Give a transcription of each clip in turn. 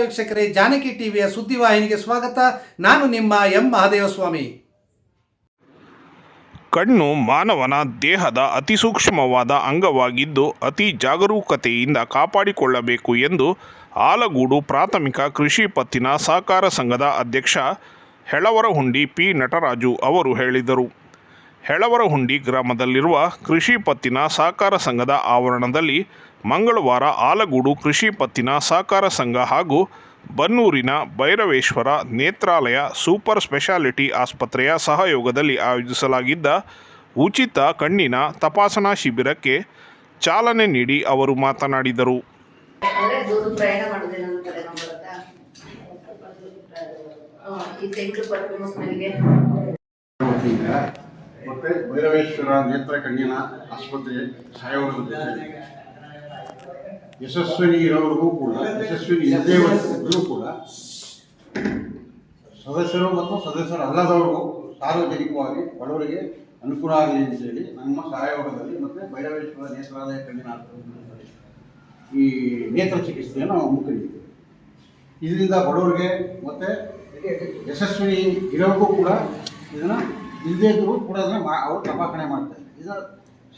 ವೀಕ್ಷಕರೇ ಜಾನಕಿ ಟಿವಿಯ ಸುದ್ದಿವಾಹಿನಿಗೆ ಸ್ವಾಗತ. ನಾನು ನಿಮ್ಮ ಎಂ. ಮಹಾದೇವಸ್ವಾಮಿ. ಕಣ್ಣು ಮಾನವನ ದೇಹದ ಅತಿ ಸೂಕ್ಷ್ಮವಾದ ಅಂಗವಾಗಿದ್ದು ಅತಿ ಜಾಗರೂಕತೆಯಿಂದ ಕಾಪಾಡಿಕೊಳ್ಳಬೇಕು ಎಂದು ಆಲಗೂಡು ಪ್ರಾಥಮಿಕ ಕೃಷಿ ಪತ್ತಿನ ಸಹಕಾರ ಸಂಘದ ಅಧ್ಯಕ್ಷ ಹೆಳವರಹುಂಡಿ ಪಿ. ನಟರಾಜು ಅವರು ಹೇಳಿದರು. ಹೆಳವರಹುಂಡಿ ಗ್ರಾಮದಲ್ಲಿರುವ ಕೃಷಿ ಪತ್ತಿನ ಸಹಕಾರ ಸಂಘದ ಆವರಣದಲ್ಲಿ ಮಂಗಳವಾರ ಆಲಗೂಡು ಕೃಷಿ ಪತ್ತಿನ ಸಹಕಾರ ಸಂಘ ಹಾಗೂ ಬನ್ನೂರಿನ ಭೈರವೇಶ್ವರ ನೇತ್ರಾಲಯ ಸೂಪರ್ ಸ್ಪೆಷಾಲಿಟಿ ಆಸ್ಪತ್ರೆಯ ಸಹಯೋಗದಲ್ಲಿ ಆಯೋಜಿಸಲಾಗಿದ್ದ ಉಚಿತ ಕಣ್ಣಿನ ತಪಾಸಣಾ ಶಿಬಿರಕ್ಕೆ ಚಾಲನೆ ನೀಡಿ ಅವರು ಮಾತನಾಡಿದರು. ಮತ್ತೆ ಭೈರವೇಶ್ವರ ನೇತ್ರ ಕಣ್ಣಿನ ಆಸ್ಪತ್ರೆ ಸಹಯೋಗದ ಜೊತೆ ಯಶಸ್ವಿನಿ ಇರೋರಿಗೂ ಕೂಡ ಯಶಸ್ವಿನಿ ಇಲ್ಲದೇ ಇದ್ದರೂ ಕೂಡ ಸದಸ್ಯರು ಮತ್ತು ಸದಸ್ಯರು ಅಲ್ಲದವ್ರಿಗೂ ಸಾರ್ವಜನಿಕವಾಗಿ ಬಡವರಿಗೆ ಅನುಕೂಲ ಆಗಲಿ ಅಂತೇಳಿ ನಮ್ಮ ಸಹಯೋಗದಲ್ಲಿ ಮತ್ತು ಭೈರವೇಶ್ವರ ನೇತ್ರಾಲಯ ಕಣ್ಣಿನ ಈ ನೇತ್ರ ಚಿಕಿತ್ಸೆಯನ್ನು ನಾವು ಇದರಿಂದ ಬಡವರಿಗೆ ಮತ್ತು ಯಶಸ್ವಿನಿ ಇರೋರಿಗೂ ಕೂಡ ಇದನ್ನು ಇಲ್ಲದೇ ಇದ್ದರೂ ಕೂಡ ಅದನ್ನು ಮಾ ಅವರು ತಪಾಸಣೆ ಮಾಡ್ತಾರೆ. ಇದರ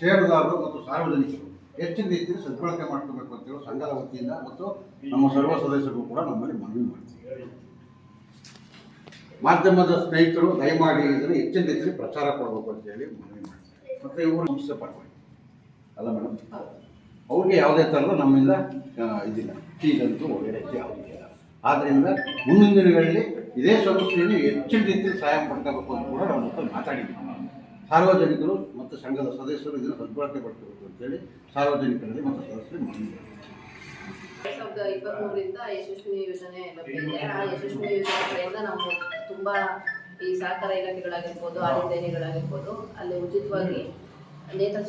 ಷೇರುದಾರರು ಮತ್ತು ಸಾರ್ವಜನಿಕರು ಹೆಚ್ಚಿನ ರೀತಿಯಲ್ಲಿ ಸದ್ಬಳಕೆ ಮಾಡ್ಕೋಬೇಕು ಅಂತೇಳಿ ಸಂಘದ ವತಿಯಿಂದ ಮತ್ತು ನಮ್ಮ ಸರ್ವ ಸದಸ್ಯರು ಕೂಡ ನಮ್ಮಲ್ಲಿ ಮನವಿ ಮಾಡ್ತೀವಿ. ಮಾಧ್ಯಮದ ಸ್ನೇಹಿತರು ದಯಮಾಡಿ ಇದನ್ನು ಹೆಚ್ಚಿನ ರೀತಿಯಲ್ಲಿ ಪ್ರಚಾರ ಕೊಡಬೇಕು ಅಂತೇಳಿ ಮನವಿ ಮಾಡ್ತೀವಿ. ಮತ್ತು ಇವರು ಸಂಸ್ಥೆ ಪರವಾಗಿ. ಅಲ್ಲ ಮೇಡಮ್? ಅವ್ರಿಗೆ ಯಾವುದೇ ಥರದ ನಮ್ಮಿಂದ ಇದಿಲ್ಲ. ಫೀಸಂತೂ ಒಳ್ಳೆಯ ಯಾವುದೂ ಇಲ್ಲ. ಆದ್ದರಿಂದ ಮುಂದಿನ ದಿನಗಳಲ್ಲಿ ಇದೇ ಸಂಸ್ಥೆಯನ್ನು ಹೆಚ್ಚಿನ ರೀತಿಯಲ್ಲಿ ಸಹಾಯ ಪಡ್ಕೋಬೇಕು ಅಂತ ಕೂಡ ನಾವು ಮಾತಾಡಿದ್ದೀವಿ. ಸಾರ್ವಜನಿಕರು ಮತ್ತು ಸಂಘದ ಸದಸ್ಯರು ಇದನ್ನು ಸದ್ಬಳಕೆ ಪಡ್ಕೋಬೇಕು ಅಂತೇಳಿ ಸಾರ್ವಜನಿಕರಲ್ಲಿ ಮತ್ತು ಸದಸ್ಯರು ಮಾಡಿದ್ದಾರೆ ಇಪ್ಪತ್ಮೂರರಿಂದ ಯಶಸ್ವಿನಿ ಯೋಜನೆ ಲಭ್ಯ ಆ ಯಶಸ್ವಿನಿ ಯೋಜನೆ ನಾವು ತುಂಬ ಈ ಸಹಕಾರ ಇಲಾಖೆಗಳಾಗಿರ್ಬೋದು ಆರೋಗ್ಯಗಳಾಗಿರ್ಬೋದು ಅಲ್ಲಿ ಉಚಿತವಾಗಿ ನೇತ್ರ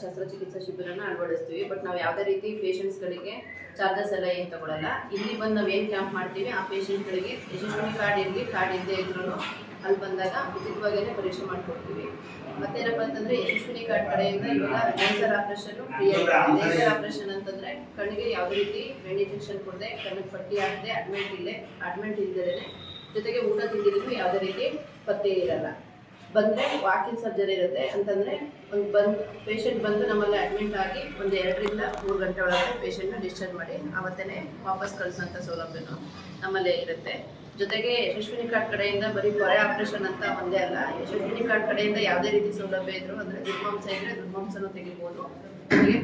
ಶಸ್ತ್ರಚಿಕಿತ್ಸಾ ಶಿಬಿರನ ಅಳವಡಿಸ್ತೀವಿ. ಬಟ್ ನಾವು ಯಾವುದೇ ರೀತಿ ಪೇಷಂಟ್ಸ್ಗಳಿಗೆ ಚಾರ್ಜಸ್ ಎಲ್ಲ ಏನು ತಗೊಳಲ್ಲ. ಇಲ್ಲಿ ಬಂದು ನಾವು ಏನು ಕ್ಯಾಂಪ್ ಮಾಡ್ತೀವಿ, ಆ ಪೇಷಂಟ್ಗಳಿಗೆ ಯಶಸ್ವಿನಿ ಕಾರ್ಡ್ ಇರಲಿ ಕಾರ್ಡ್ ಇಲ್ಲದೆ ಇದ್ರೂ ಅಲ್ಲಿ ಬಂದಾಗ ಉಚಿತವಾಗಿಯೇ ಪರೀಕ್ಷೆ ಮಾಡಿಕೊಡ್ತೀವಿ. ಮತ್ತೇನಪ್ಪ ಅಂತಂದರೆ ಯಶಸ್ವಿನಿ ಕಾರ್ಡ್ ಕಡೆಯಿಂದ ಇವಾಗ ಲೇಸರ್ ಆಪರೇಷನ್ ಫ್ರೀ ಆಗಿದೆ. ಲೇಸರ್ ಆಪ್ರೇಷನ್ ಅಂತಂದರೆ ಕಣ್ಣಿಗೆ ಯಾವುದೇ ರೀತಿ ಬೆಣ್ಣೆ ಇಂಜೆಕ್ಷನ್ ಕೊಡದೆ, ಕಣ್ಣಿಗೆ ಪಟ್ಟಿ ಆಗದೆ ಅಡ್ಮೆಂಟ್ ಇಲ್ಲೇ ಅಡ್ಮೆಂಟ್ ಇಲ್ಲದೇ ಜೊತೆಗೆ ಊಟ ತಿಂಡಿಗೂ ಯಾವುದೇ ರೀತಿ ಪತ್ತೆ ಇರಲ್ಲ. ಬಂದರೆ ವಾಕಿಂಗ್ ಸರ್ಜರಿ ಇರುತ್ತೆ. ಅಂತಂದರೆ ಒಂದು ಬಂದು ಪೇಷಂಟ್ ಬಂದು ನಮ್ಮಲ್ಲಿ ಅಡ್ಮಿಟ್ ಆಗಿ ಒಂದು ಎರಡರಿಂದ ಮೂರು ಗಂಟೆ ಒಳಗಡೆ ಪೇಷಂಟ್ನ ಡಿಸ್ಚಾರ್ಜ್ ಮಾಡಿ ಆವತ್ತೇ ವಾಪಸ್ ಕಳಿಸೋಂಥ ಸೌಲಭ್ಯನೂ ನಮ್ಮಲ್ಲೇ ಇರುತ್ತೆ. ಜೊತೆಗೆ ಯಶಸ್ವಿನಿ ಕಾರ್ಡ್ ಕಡೆಯಿಂದ ಬರೀ ಕೊರೆ ಆಪರೇಷನ್ ಅಂತ ಒಂದೇ ಅಲ್ಲ, ಯಶಸ್ವಿನಿ ಕಾರ್ಡ್ ಕಡೆಯಿಂದ ಯಾವುದೇ ರೀತಿ ಸೌಲಭ್ಯ ಇದ್ದರೂ ಅಂದರೆ ದುರ್ಮಾಂಸ ಇದ್ದರೆ ದುರ್ಮಾಂಸನೂ ತೆಗಿಬೋದು.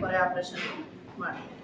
ಕೊರೆ ಆಪರೇಷನ್ ಮಾಡ್ತೀವಿ